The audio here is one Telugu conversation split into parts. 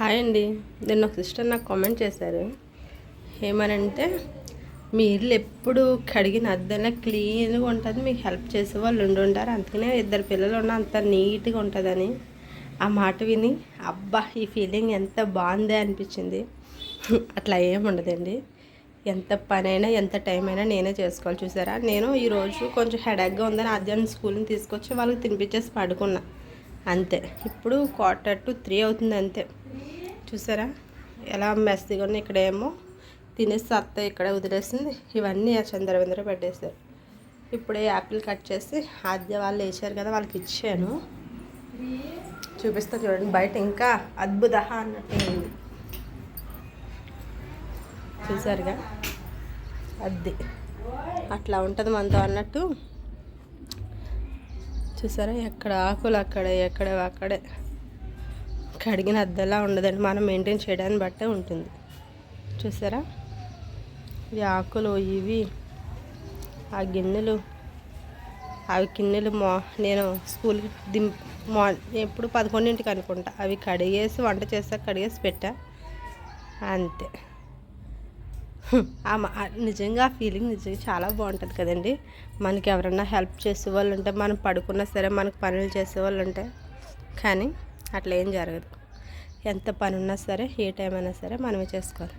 హాయ్ అండి. నిన్న ఒక సిస్టర్ నాకు కామెంట్ చేశారు. ఏమనంటే మీ ఇల్లు ఎప్పుడు కడిగిన అద్దెలా క్లీన్గా ఉంటుంది మీకు హెల్ప్ చేసే వాళ్ళు ఉండి ఉంటారు. అందుకనే ఇద్దరు పిల్లలు ఉన్న అంత నీట్గా ఉంటుందని. ఆ మాట విని అబ్బా ఈ ఫీలింగ్ ఎంత బాగుంది అనిపించింది. అట్లా ఏం ఉండదండి. ఎంత పనైనా ఎంత టైం అయినా నేనే చేసుకోవాలి. చూసారా? నేను ఈరోజు కొంచెం హెడేక్గా ఉందని అద్దెని స్కూల్ని తీసుకొచ్చి వాళ్ళకి తినిపించేసి పడుకున్నా. అంతే. ఇప్పుడు క్వార్టర్ టు త్రీ అవుతుంది అంతే. చూసారా? ఎలా మెస్సీగా ఉన్నాయి ఇక్కడేమో. తినేసి అత్త ఇక్కడే వదిలేసింది. ఇవన్నీ ఆ చంద్రవేంద్ర పెట్టేశారు. ఇప్పుడే యాపిల్ కట్ చేసి ఆద్య వాళ్ళు వేసారు కదా వాళ్ళకి ఇచ్చాను. చూపిస్తా చూడండి బయట ఇంకా అద్భుత అన్నట్టు ఉంది. చూసారుగా? అది అట్లా ఉంటుంది మనతో అన్నట్టు. చూసారా? ఎక్కడ ఆకులు అక్కడే ఎక్కడ అక్కడే. కడిగిన అద్దెలా ఉండదండి. మనం మెయింటైన్ చేయడాన్ని బట్టే ఉంటుంది. చూసారా? ఈ ఆకులు ఇవి ఆ గిన్నెలు అవి గిన్నెలు మా నేను స్కూల్కి దిం మా ఎప్పుడు పదకొండింటికి అనుకుంటా. అవి కడిగేసి వంట చేస్తాక కడిగేసి పెట్టా. అంతే. నిజంగా ఆ ఫీలింగ్ నిజంగా చాలా బాగుంటుంది కదండి. మనకి ఎవరన్నా హెల్ప్ చేసే వాళ్ళు ఉంటే మనం పడుకున్నా సరే మనకు పనులు చేసే వాళ్ళు ఉంటే కానీ అట్లా ఏం జరగదు. ఎంత పని ఉన్నా సరే ఏ టైం అయినా సరే మనమే చేసుకోవాలి.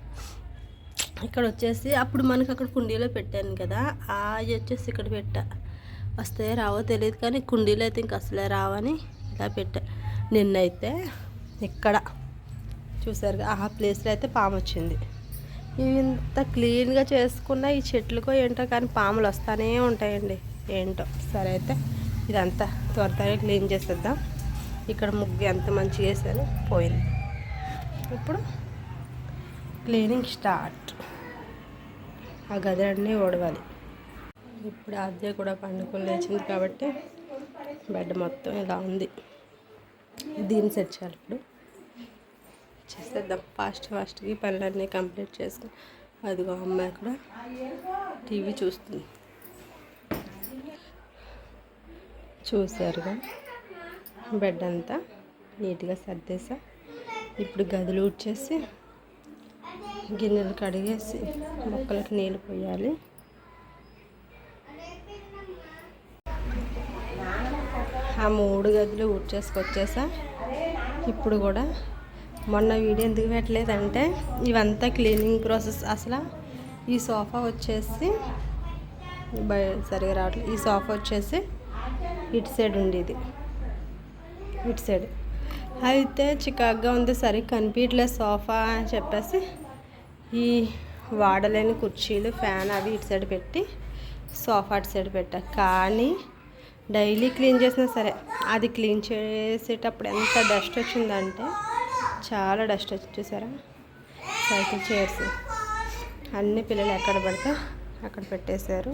ఇక్కడ వచ్చేసి అప్పుడు మనకు అక్కడ కుండీలో పెట్టాను కదా ఆ వచ్చేసి ఇక్కడ పెట్టా. వస్తాయో రావో తెలియదు కానీ కుండీలో అయితే ఇంక అసలే రావని ఇలా పెట్టా. నిన్నైతే ఇక్కడ చూసారుగా ఆ ప్లేస్లో అయితే పాము వచ్చింది. ఇంత క్లీన్గా చేసుకున్న ఈ చెట్లకో ఏంటో కానీ పాములు వస్తానే ఉంటాయండి. ఏంటో? సరే అయితే ఇదంతా త్వర త్వరగా క్లీన్ చేసేద్దాం. ఇక్కడ ముగ్గు ఎంత మంచిగా వేసాను పోయింది. ఇప్పుడు క్లీనింగ్ స్టార్ట్. ఆ గది అన్నీ ఓడవాలి ఇప్పుడు అదే కూడా పండుకొని లేచింది కాబట్టి బెడ్ మొత్తం ఇలా ఉంది. దీన్ని సెట్ చేయాలి ఇప్పుడు. చేసేద్దాం. ఫాస్ట్ ఫాస్ట్గా పనులన్నీ కంప్లీట్ చేసుకుని అదిగో అమ్మాయి కూడా టీవీ చూస్తుంది. చూసారుగా? బెడ్ అంతా నీట్గా సర్దేసా. ఇప్పుడు గదులు ఊడ్చేసి గిన్నెలు కడిగేసి మొక్కలకు నీళ్ళు పోయాలి. ఆ మూడు గదులు ఊడ్చేసుకొచ్చేసా. ఇప్పుడు కూడా మొన్న వీడియో ఎందుకు పెట్టలేదంటే ఇవంతా క్లీనింగ్ ప్రాసెస్. అసలు ఈ సోఫా వచ్చేసి బయ సరిగా రావట్లేదు ఈ సోఫా వచ్చేసి ఇటు సైడ్ ఉండేది. ఇటు సైడ్. అయితే చికాగ్గా ఉంది సరిగ్గా కనిపించలేదు సోఫా అని చెప్పేసి ఈ వాడలేని కుర్చీలు ఫ్యాన్ అవి ఇటు సైడ్ పెట్టి సోఫా అటు సైడ్ పెట్టా. కానీ డైలీ క్లీన్ చేసినా సరే అది క్లీన్ చేసేటప్పుడు ఎంత డస్ట్ వచ్చిందంటే చాలా డస్ట్ వచ్చి చూసారా? Cycle chairs. అన్ని పిల్లలు ఎక్కడ పడితే అక్కడ పెట్టేశారు.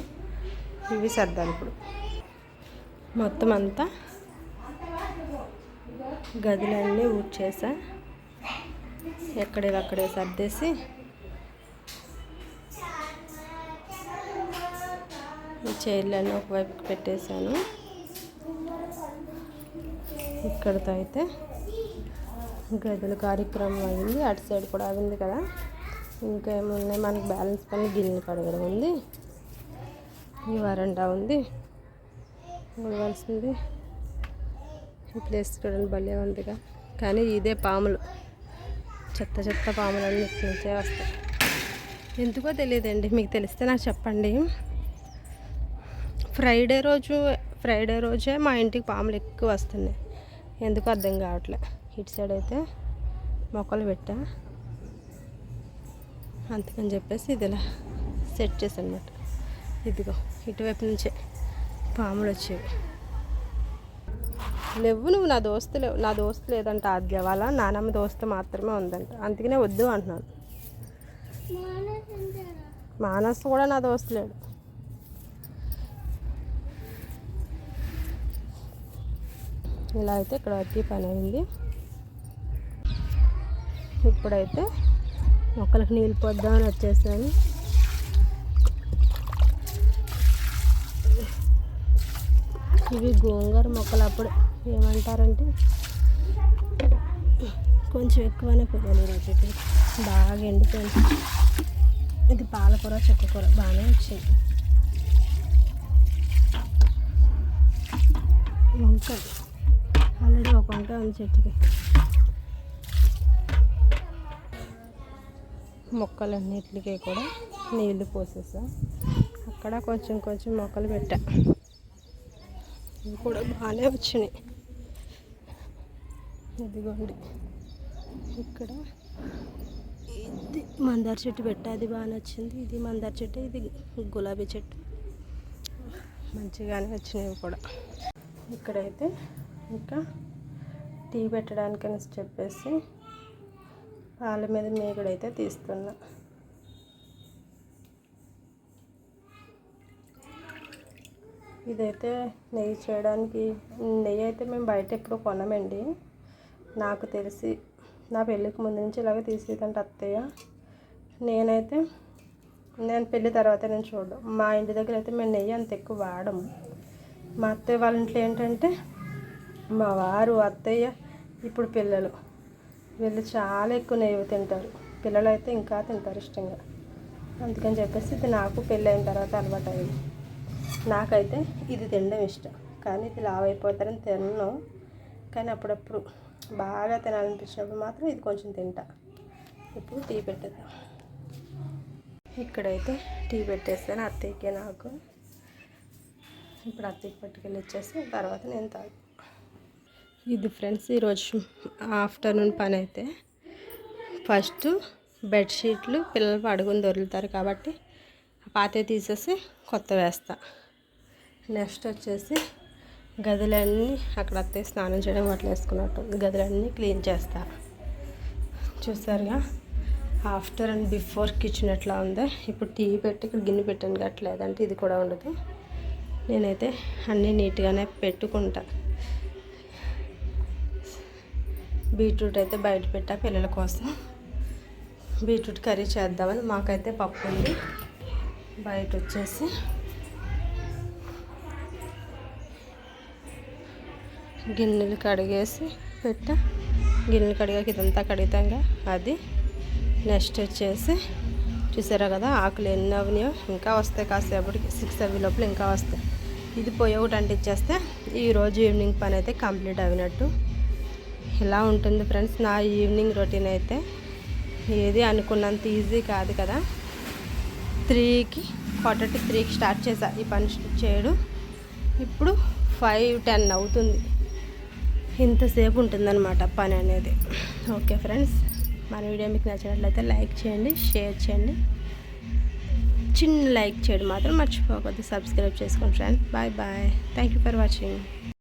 ఇవి సర్దాలి ఇప్పుడు. మొత్తం అంతా గదులన్నీ ఊడ్చేసా. ఎక్కడే అక్కడే సర్దేసి ఈ చైర్లన్నీ ఒకవైపుకి పెట్టేశాను. ఇక్కడితో అయితే గదుల కార్యక్రమం అయింది. అటు సైడ్ కూడా అయింది కదా. ఇంకా ఏమున్నాయి? మనకి బ్యాలెన్స్ పని గిన్నెలు కడగడం ఉంది. ఈ వరండా ఉంది. ఉండవలసింది ఈ ప్లేస్ చూడండి భలే ఉందిగా. కానీ ఇదే పాములు. చెత్త చెత్త పాములు అన్నీ నుంచే వస్తాయి. ఎందుకో తెలియదండి. మీకు తెలిస్తే నాకు చెప్పండి. ఫ్రైడే రోజు ఫ్రైడే రోజే మా ఇంటికి పాములు ఎక్కువ వస్తున్నాయి. ఎందుకు అర్థం కావట్లే. ఇటు సైడ్ అయితే మొక్కలు పెట్టా. అందుకని చెప్పేసి ఇది ఇలా సెట్ చేసి అనమాట ఇదిగో ఇటువైపు నుంచే పాములు వచ్చేవి. లేవు నువ్వు నా దోస్తు లేవు నా దోస్తు లేదంట ఆద్య. వాళ్ళ నానమ్మ దోస్తు మాత్రమే ఉందంట. అందుకనే వద్దు అంటున్నాను. మానస్ కూడా నా దోస్తు లేడు. ఇలా అయితే ఇక్కడ వరకు పని అయింది. ఇప్పుడైతే మొక్కలకు నీళ్ళు పొద్దామని వచ్చేసాను. ఇవి గోంగూర మొక్కలు అప్పుడు ఏమంటారంటే కొంచెం ఎక్కువనే పోయాలి ఈరోజు బాగా ఎండిపోయింది. ఇది పాలకూర చుక్కకూర బాగానే వచ్చింది ఉంటుంది ఆల్రెడీ ఒక వంట ఉంది చెట్టుకి. మొక్కలన్నిటికీ కూడా నీళ్ళు పోసేసా. అక్కడ కొంచెం కొంచెం మొక్కలు పెట్టా. ఇవి కూడా బాగానే వచ్చినాయి. ఇదిగోండి. ఇక్కడ ఇది మందార చెట్టు పెట్టా. అది బాగా నచ్చింది ఇది మందార చెట్టు ఇది గులాబీ చెట్టు. మంచిగానే వచ్చినాయి కూడా. ఇక్కడైతే ఇంకా టీ పెట్టడానికని చెప్పేసి పాల మీద మేగుడైతే తీస్తున్నా. ఇదైతే నెయ్యి చేయడానికి నెయ్యి అయితే మేము బయట ఎప్పుడు కొనమండి. నాకు తెలిసి నా పెళ్ళికి ముందు నుంచి ఇలాగ తీసేదంటే అత్తయ్య. నేనైతే నేను పెళ్ళి తర్వాత నేను చూడడం. మా ఇంటి దగ్గర అయితే మేము నెయ్యి అంత ఎక్కువ వాడము. మా అత్తయ్య వాళ్ళ ఇంట్లో ఏంటంటే మా వారు అత్తయ్య ఇప్పుడు పిల్లలు. వీళ్ళు చాలా ఎక్కువ నెయ్యి తింటారు. పిల్లలు అయితే ఇంకా తింటారు ఇష్టంగా. అందుకని చెప్పేసి ఇది నాకు పెళ్ళి అయిన తర్వాత అలవాటు అయింది నాకైతే ఇది తినడం ఇష్టం. కానీ ఇది లావైపోతారని అయిపోతారని తినను. కానీ అప్పుడప్పుడు బాగా తినాలనిపించినప్పుడు మాత్రం ఇది కొంచెం తింటా. ఇప్పుడు టీ పెట్టేద్దాం. ఇక్కడైతే టీ పెట్టేస్తాను అత్తయ్యకి నాకు. ఇప్పుడు అత్తయ్యకి పట్టుకెళ్ళి ఇచ్చేసి తర్వాత నేను తాగు ఇది ఫ్రెండ్స్ ఈరోజు ఆఫ్టర్నూన్ పని అయితే. ఫస్ట్ బెడ్షీట్లు పిల్లలు పడుకుని దొరుకుతారు కాబట్టి పాతే తీసేసి కొత్త వేస్తా. నెక్స్ట్ వచ్చేసి గదులన్నీ అక్కడ అత్తే స్నానం చేయడం అట్లా వేసుకున్నట్టు గదులన్నీ క్లీన్ చేస్తా. చూసారుగా? ఆఫ్టర్ అండ్ బిఫోర్ కిచెన్ ఎట్లా ఉందో. ఇప్పుడు టీ పెట్టి ఇక్కడ గిన్నె పెట్టాను కట్టలేదంటే ఇది కూడా ఉండదు. నేనైతే అన్నీ నీట్గానే పెట్టుకుంటాను బీట్రూట్ అయితే బయట పెట్టా పిల్లల కోసం. బీట్రూట్ కర్రీ చేద్దామని మాకైతే పప్పు ఉంది. బయట వచ్చేసి గిన్నెలు కడిగేసి పెట్ట. గిన్నెలు కడిగాక ఇదంతా కడుగుతాంగా. అది నెక్స్ట్ వచ్చేసి చూసారా కదా ఆకులు ఎన్ని అవినాయో? ఇంకా వస్తాయి కాసేపటికి. సిక్స్ అవి లోపల ఇంకా వస్తాయి. ఇది పోయి ఒకటి అంటించేస్తే ఈరోజు ఈవినింగ్ పని అయితే కంప్లీట్ అయినట్టు. ఇలా ఉంటుంది ఫ్రెండ్స్ నా ఈవినింగ్ రొటీన్ అయితే. ఏది అనుకున్నంత ఈజీ కాదు కదా. త్రీకి క్వార్టర్ టు త్రీకి స్టార్ట్ చేసా ఈ పని చేయడం. ఇప్పుడు ఫైవ్ టెన్ అవుతుంది. ఇంతసేపు ఉంటుందన్నమాట పని అనేది. ఓకే ఫ్రెండ్స్ మన వీడియో మీకు నచ్చినట్లయితే లైక్ చేయండి షేర్ చేయండి. చిన్న లైక్ చేయడం మాత్రం మర్చిపోకూడదు సబ్స్క్రైబ్ చేసుకోండి friends. Bye bye. Thank you for watching